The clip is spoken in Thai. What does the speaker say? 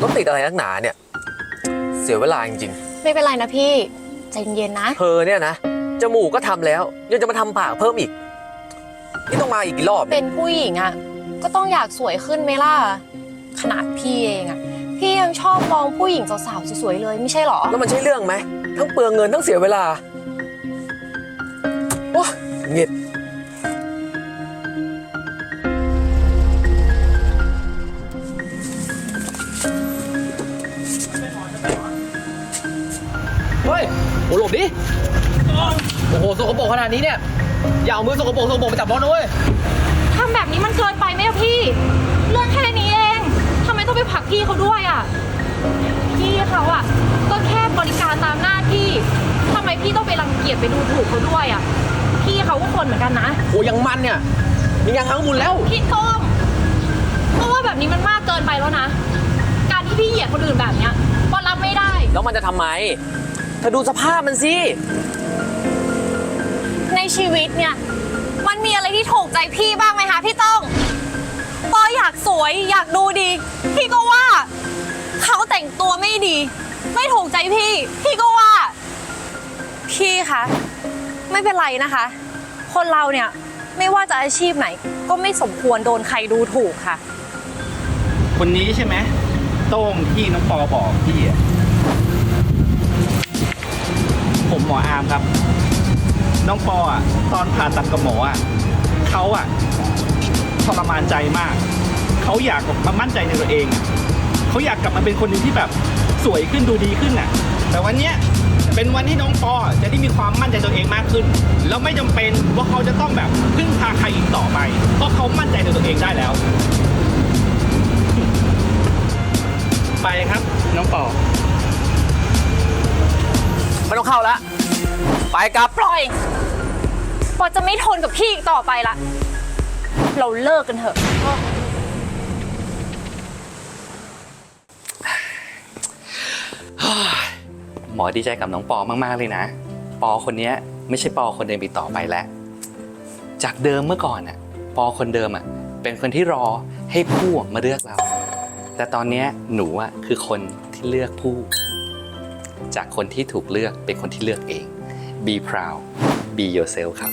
รถติดอะไรนักหนาเนี่ย เสียเวลาจริงไม่เป็นไรนะพี่ใจเย็นๆนะ ๆเธอเนี่ยนะ จมูกก็ทำแล้ว ยังจะมาทำปากเพิ่มอีก นี่ต้องมาอีกกี่รอบเป็เนี่ยนผู้หญิงอะก็ต้องอยากสวยขึ้นไหมล่ะขนาดพี่เองอะพี่ยังชอบมองผู้หญิงสาวๆสวยๆเลยไม่ใช่หรอ แล้วมันใช่เรื่องไหม ทั้งเปลืองเงินทั้งเสียเวลาโอ้เงียบ เฮ้ยโอ้หลบดิ โอ้โหสกปรกขนาดนี้เนี่ย อย่าเอามือสกปรกสกปรกไปจับรถนะเว้ย ทำแบบนี้มันเกินไปไหมอะพี่ เรื่องแค่นี้เองทำไมต้องไปผลักพี่เขาด้วยอะพี่เขาอะก็แค่บริการตามหน้าที่ทำไมพี่ต้องไปรังเกียจไปดูถูกเขาด้วยอะพี่เขาก็คนเหมือนกันนะ โอ้ยังมันเนี่ยมีงานทั้งมุนแล้ว พี่ต้มเพราะว่าแบบนี้มันมากเกินไปแล้วนะ การที่พี่เหยียดคนอื่นแบบเนี้ยก็รับไม่ได้ แล้วมันจะทำไมเธอดูสภาพมันสิ ในชีวิตเนี่ย มันมีอะไรที่ถูกใจพี่บ้างไหมคะพี่ต้องปออยากสวยอยากดูดี พี่ก็ว่า เขาแต่งตัวไม่ดี ไม่ถูกใจพี่ พี่ก็ว่า พี่คะไม่เป็นไรนะคะ คนเราเนี่ยไม่ว่าจะอาชีพไหน ก็ไม่สมควรโดนใครดูถูกค่ะ คนนี้ใช่ไหมโต้งที่น้องปอบอกพี่อะ ผมหมออาร์มครับ น้องปออะตอนผ่าตัดกับหมออะเขาอะทรมานใจมาก เขาอยากมามั่นใจในตัวเอง เขาอยากกลับมาเป็นคนหนึ่งที่แบบสวยขึ้นดูดีขึ้นน่ะ แต่วันเนี้ยเป็นวันที่น้องปอจะได้มีความมั่นใจตัวเองมากขึ้น แล้วไม่จำเป็นว่าเขาจะต้องแบบพึ่งพาใครอีกต่อไป เพราะเขามั่นใจในตัวเองได้แล้ว ไปครับ น้องปอ เข้าละ ไปกลับปล่อย ปอจะไม่ทนกับพี่อีกต่อไปละ เราเลิกกันเถอะ หมอดีใจกับน้องปอมากๆเลยนะ ปอคนเนี้ยไม่ใช่ปอคนเดิมอีกต่อไปแล้ว จากเดิมเมื่อก่อนน่ะปอคนเดิมอะเป็นคนที่รอให้ผู้มาเลือกเรา แต่ตอนเนี้ยหนูอะคือคนที่เลือกผู้ จากคนที่ถูกเลือกเป็นคนที่เลือกเอง be proud be yourself ครับ